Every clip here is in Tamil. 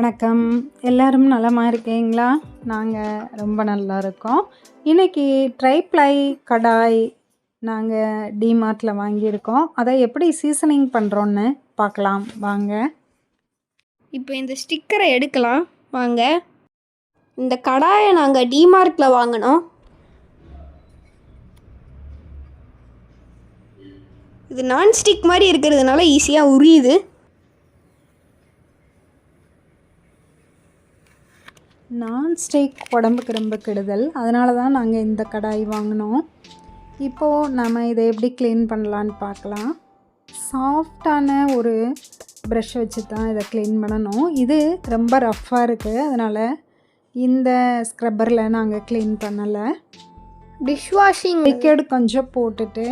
வணக்கம். எல்லோரும் நலமாக இருக்கீங்களா? நாங்கள் ரொம்ப நல்லா இருக்கோம். இன்றைக்கி ட்ரைப்ளை கடாய் நாங்கள் டிமார்ட்டில் வாங்கியிருக்கோம். அதை எப்படி சீசனிங் பண்ணுறோன்னு பார்க்கலாம். வாங்க. இப்போ இந்த ஸ்டிக்கரை எடுக்கலாம். வாங்க. இந்த கடாயை நாங்கள் டிமார்ட்டில் வாங்கினோம். இது நான்ஸ்டிக் மாதிரி இருக்கிறதுனால ஈஸியாக உரியுது. நான்ஸ்டிக் உடம்புக்கு ரொம்ப கெடுதல். அதனால தான் நாங்கள் இந்த கடாய் வாங்கினோம். இப்போது நம்ம இதை எப்படி க்ளீன் பண்ணலான்னு பார்க்கலாம். சாஃப்டான ஒரு ப்ரஷ் வச்சு தான் இதை க்ளீன் பண்ணணும். இது ரொம்ப ரஃப்பாக இருக்குது அதனால் இந்த ஸ்க்ரப்பரில் நாங்கள் க்ளீன் பண்ணலை. டிஷ் வாஷிங் லிக்விட் கொஞ்சம் போட்டுட்டு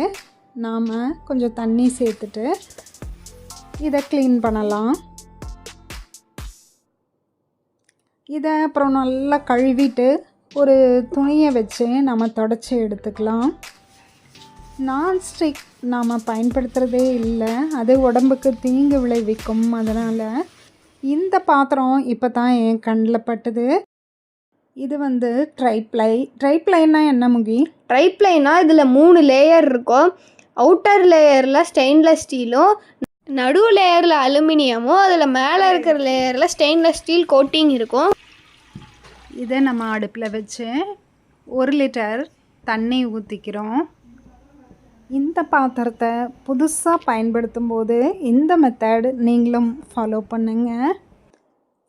நாம் கொஞ்சம் தண்ணி சேர்த்துட்டு இதை க்ளீன் பண்ணலாம். இதை அப்புறம் நல்லா கழுவிட்டு ஒரு துணியை வச்சு நம்ம தொடச்சி எடுத்துக்கலாம். நான்ஸ்டிக் நாம் பயன்படுத்துகிறதே இல்லை. அது உடம்புக்கு தீங்கு விளைவிக்கும். அதனால் இந்த பாத்திரம் இப்போ தான் என் கண்ணில் பட்டுது. இது வந்து ட்ரைப்ளை. ட்ரைப்ளைனா என்ன முகி? ட்ரைப்ளைனா இதில் மூணு லேயர் இருக்கும். அவுட்டர் லேயரில் ஸ்டெயின்லெஸ் ஸ்டீலும் நடு லேயரில் அலுமினியமும் அதில் மேலே இருக்கிற லேயரில் ஸ்டெயின்லெஸ் ஸ்டீல் கோட்டிங் இருக்கும். இதை நம்ம அடுப்பில் வச்சு ஒரு லிட்டர் தண்ணி ஊற்றிக்கிறோம் இந்த பாத்திரத்தை புதுசாக பயன்படுத்தும் போது இந்த மெத்தட் நீங்களும் ஃபாலோ பண்ணுங்க.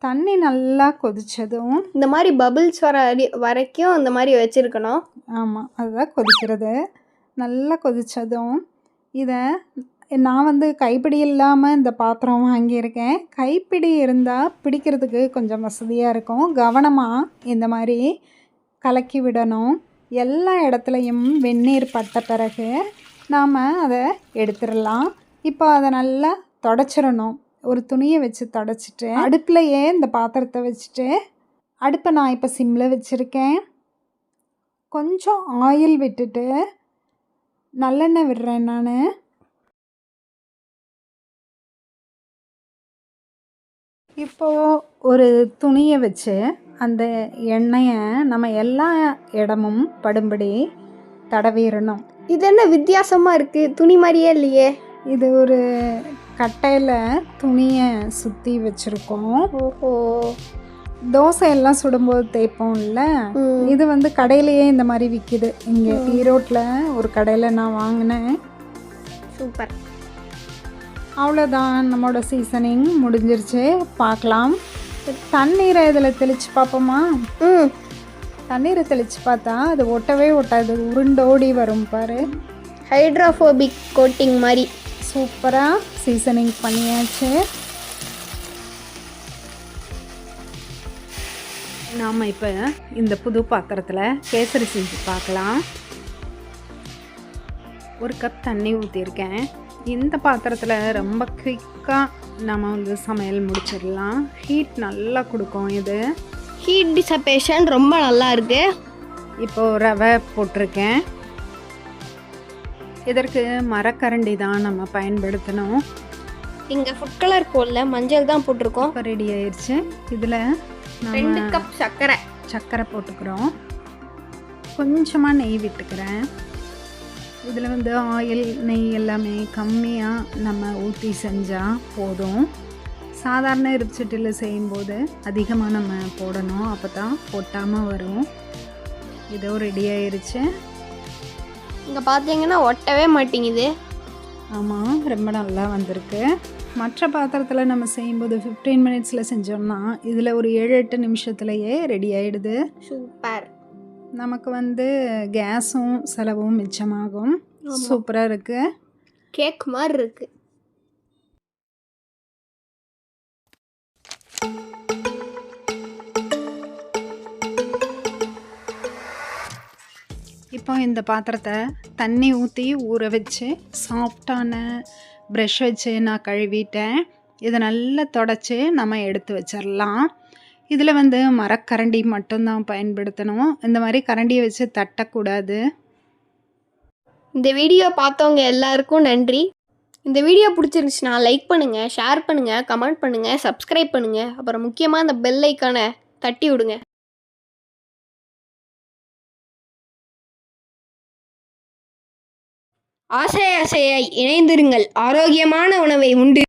தண்ணி நல்லா கொதித்ததும் இந்த மாதிரி பபிள்ஸ் வர அடி வரைக்கும் இந்த மாதிரி வச்சுருக்கணும். ஆமாம் அதுதான் கொதிக்கிறது. நல்லா கொதித்ததும் இதை நான் வந்து கைப்பிடி இல்லாமல் இந்த பாத்திரம் வாங்கியிருக்கேன். கைப்பிடி இருந்தால் பிடிக்கிறதுக்கு கொஞ்சம் வசதியாக இருக்கும். கவனமாக இந்த மாதிரி கலக்கி விடணும். எல்லா இடத்துலையும் வெந்நீர் பட்ட பிறகு நாம் அதை எடுத்துடலாம். இப்போ அதை நல்லா தொடச்சிடணும். ஒரு துணியை வச்சு தொடச்சிட்டு அடுப்புலையே இந்த பாத்திரத்தை வச்சுட்டு அடுப்பை நான் இப்போ சிம்மில் வச்சுருக்கேன். கொஞ்சம் ஆயில் விட்டுட்டு நல்லெண்ணெய் விடுறேன் நான். இப்போது ஒரு துணியை வச்சு அந்த எண்ணெயை நம்ம எல்லா இடமும் படும்படி தடவிடணும். இது என்ன வித்தியாசமாக இருக்குது துணி மாதிரியே இல்லையே. இது ஒரு கட்டையில் துணியை சுற்றி வச்சுருக்கோம். ஓஹோ. தோசை எல்லாம் சுடும்போது தேய்ப்போம்ல. இது வந்து கடையிலேயே இந்த மாதிரி விற்கிது இங்கே ஈரோட்டில் ஒரு கடையில் நான் வாங்கினேன். சூப்பர். அவ்வளோதான் நம்மளோட சீசனிங் முடிஞ்சிருச்சு. பார்க்கலாம். தண்ணீரை இதில் தெளித்து பார்ப்போமா? ம். தண்ணீரை தெளித்து பார்த்தா அது ஒட்டவே ஒட்டாது உருண்டோடி வரும் பாரு. ஹைட்ரோஃபோபிக் கோட்டிங் மாதிரி. சூப்பராக சீசனிங் பண்ணியாச்சு. நாம் இப்போ இந்த புது பாத்திரத்தில் கேசரி செஞ்சு பார்க்கலாம். ஒரு கப் தண்ணி ஊற்றிருக்கேன் இந்த பாத்திரத்தில் ரொம்ப குயிக்காக நம்ம வந்து சமையல் முடிச்சிடலாம். ஹீட் நல்லா கொடுக்கும் இது. ஹீட் டிசப்பேஷன் ரொம்ப நல்லா இருக்கு. இப்போது ரவை போட்டிருக்கேன். இதற்கு மரக்கரண்டி தான் நம்ம பயன்படுத்தணும். இங்கே ஃபுட் கலர் போடல மஞ்சள் தான் போட்டிருக்கோம். ரெடி ஆயிடுச்சு இதில் ரெண்டு கப் சர்க்கரை. சர்க்கரை போட்டுக்கிறோம். கொஞ்சமாக நெய் விட்டுக்கிறேன். இதில் வந்து ஆயில் நெய் எல்லாமே கம்மியாக நம்ம ஊற்றி செஞ்சால் போதும். சாதாரண இருப்புச்சட்டியில் செய்யும்போது அதிகமாக நம்ம போடணும். அப்போ தான் ஒட்டாமல் வரும். இதோ ரெடி ஆயிருச்சு. இங்கே பார்த்தீங்கன்னா ஒட்டவே மாட்டேங்குது. ஆமாம் ரொம்ப நல்லா வந்திருக்கு. மற்ற பாத்திரத்தில் நம்ம செய்யும்போது ஃபிஃப்டீன் மினிட்ஸில் செஞ்சோம்னா இதில் ஒரு ஏழு எட்டு நிமிஷத்துலையே ரெடி ஆகிடுது சூப்பர். நமக்கு வந்து கேஸும் செலவும் மிச்சமாகும். சூப்பராக இருக்குது கேக் மாதிரி இருக்கு. இப்போ இந்த பாத்திரத்தை தண்ணி ஊற்றி ஊற வச்சு சாஃப்டான ப்ரஷ் வச்சு நான் கழுவிட்டேன். இதை நல்லா தொடச்சி நம்ம எடுத்து வச்சிடலாம். இதில் வந்து மரக்கரண்டி மட்டும்தான் பயன்படுத்தணும். இந்த மாதிரி கரண்டியை வச்சு தட்டக்கூடாது. இந்த வீடியோ பார்த்தவங்க எல்லாருக்கும் நன்றி. இந்த வீடியோ பிடிச்சிருந்துச்சுன்னா லைக் பண்ணுங்கள் ஷேர் பண்ணுங்கள் கமெண்ட் பண்ணுங்கள் சப்ஸ்கிரைப் பண்ணுங்கள் அப்புறம் முக்கியமாக அந்த பெல் ஐக்கானை தட்டி விடுங்க. ஆசை ஆசையாய் இணைந்திருங்கள். ஆரோக்கியமான உணவை உண்டு.